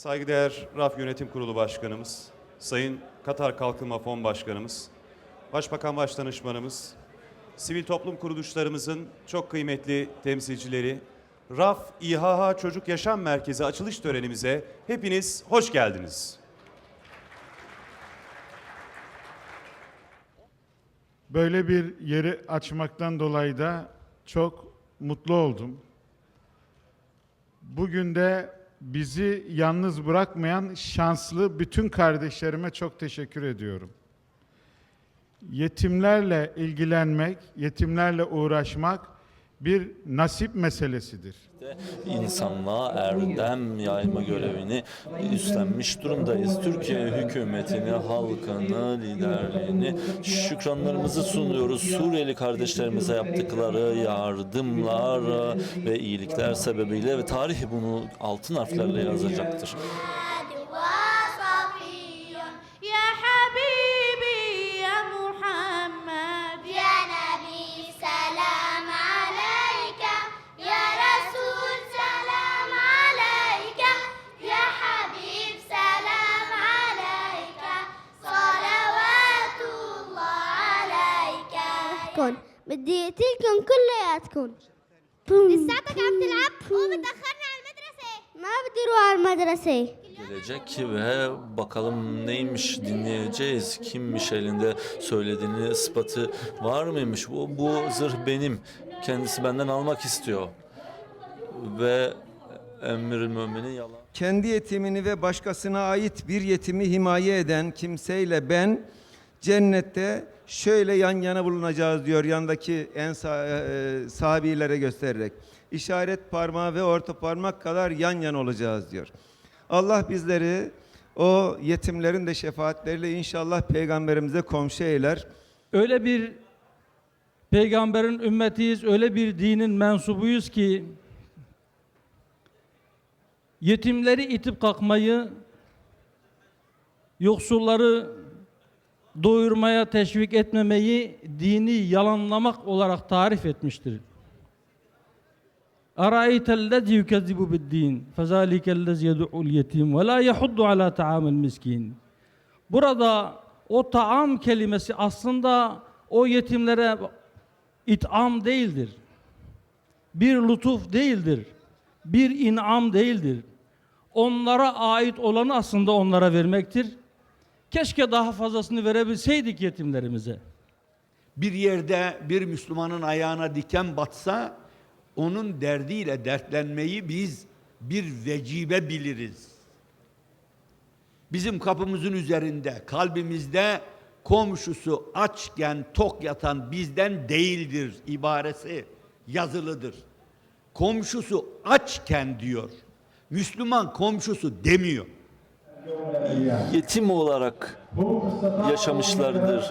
Saygıdeğer RAF Yönetim Kurulu Başkanımız, Sayın Katar Kalkınma Fon Başkanımız, Başbakan Başdanışmanımız, sivil toplum kuruluşlarımızın çok kıymetli temsilcileri, RAF İHH Çocuk Yaşam Merkezi açılış törenimize hepiniz hoş geldiniz. Böyle bir yeri açmaktan dolayı da çok mutlu oldum. Bugün de bizi yalnız bırakmayan şanslı bütün kardeşlerime çok teşekkür ediyorum. Yetimlerle ilgilenmek, yetimlerle uğraşmak bir nasip meselesidir. insanlığa erdem yayma görevini üstlenmiş durumdayız. Türkiye hükümetini, halkını, liderliğini şükranlarımızı sunuyoruz. Suriyeli kardeşlerimize yaptıkları yardımlar ve iyilikler sebebiyle ve tarih bunu altın harflerle yazacaktır. كن بدي اقتلكم كلياتكم لساتك عم تلعب وبتأخرنا على المدرسة ما بدي اروح على المدرسة gelecek ve bakalım neymiş dinleyeceğiz. Kimmiş elinde söylediğini ispatı var mıymış? Bu, bu zırh benim. Kendisi benden almak istiyor. Ve emir müminin yalan. kendi yetimini ve başkasına ait bir yetimi himaye eden kimseyle ben cennette şöyle yan yana bulunacağız diyor yandaki en sa- e, sahabilere göstererek. İşaret parmağı ve orta parmak kadar yan yana olacağız diyor. Allah bizleri o yetimlerin de şefaatleriyle inşallah peygamberimize komşu eyler. Öyle bir peygamberin ümmetiyiz, öyle bir dinin mensubuyuz ki yetimleri itip kalkmayı, yoksulları doyurmaya teşvik etmemeyi dini yalanlamak olarak tarif etmiştir. أرأيت الذي يكذب بالدين فذلك الذي يدعو اليتيم ولا يحض على طعام المسكين Burada o taam kelimesi aslında o yetimlere itam değildir. Bir lütuf değildir. Bir inam değildir. Onlara ait olanı aslında onlara vermektir. Keşke daha fazlasını verebilseydik yetimlerimize. bir yerde bir Müslümanın ayağına diken batsa onun derdiyle dertlenmeyi biz bir vecibe biliriz. Bizim kapımızın üzerinde, kalbimizde komşusu açken tok yatan bizden değildir ibaresi yazılıdır. Komşusu açken diyor. Müslüman komşusu demiyor. Yetim olarak yaşamışlardır.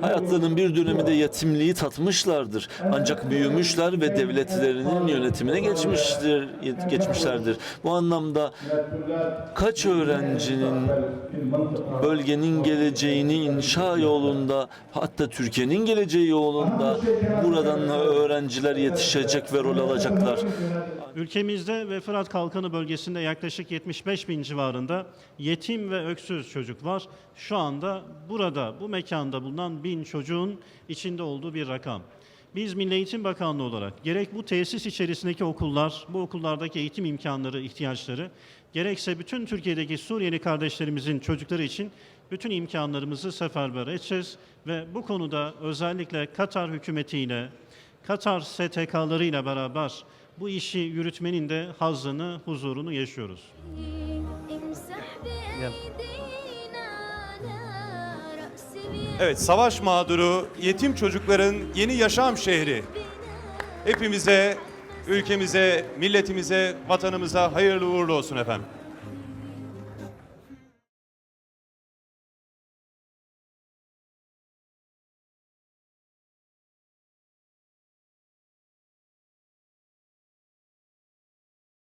Hayatlarının bir döneminde yetimliği tatmışlardır. Ancak büyümüşler ve devletlerinin yönetimine geçmiştir, geçmişlerdir. Bu anlamda kaç öğrencinin bölgenin geleceğini inşa yolunda hatta Türkiye'nin geleceği yolunda buradan öğrenciler yetişecek ve rol alacaklar. Ülkemizde ve Fırat Kalkanı bölgesinde yaklaşık 75 bin civarında yetim ve öksüz çocuk var şu anda burada, bu mekanda bulunan bin çocuğun içinde olduğu bir rakam. Biz Milli Eğitim Bakanlığı olarak gerek bu tesis içerisindeki okullar, bu okullardaki eğitim imkanları, ihtiyaçları, gerekse bütün Türkiye'deki Suriyeli kardeşlerimizin çocukları için bütün imkanlarımızı seferber edeceğiz ve bu konuda özellikle Katar hükümetiyle, Katar STK'larıyla beraber bu işi yürütmenin de hazzını, huzurunu yaşıyoruz. Gel. Evet, savaş mağduru yetim çocukların yeni yaşam şehri. Hepimize, ülkemize, milletimize, vatanımıza hayırlı uğurlu olsun efendim.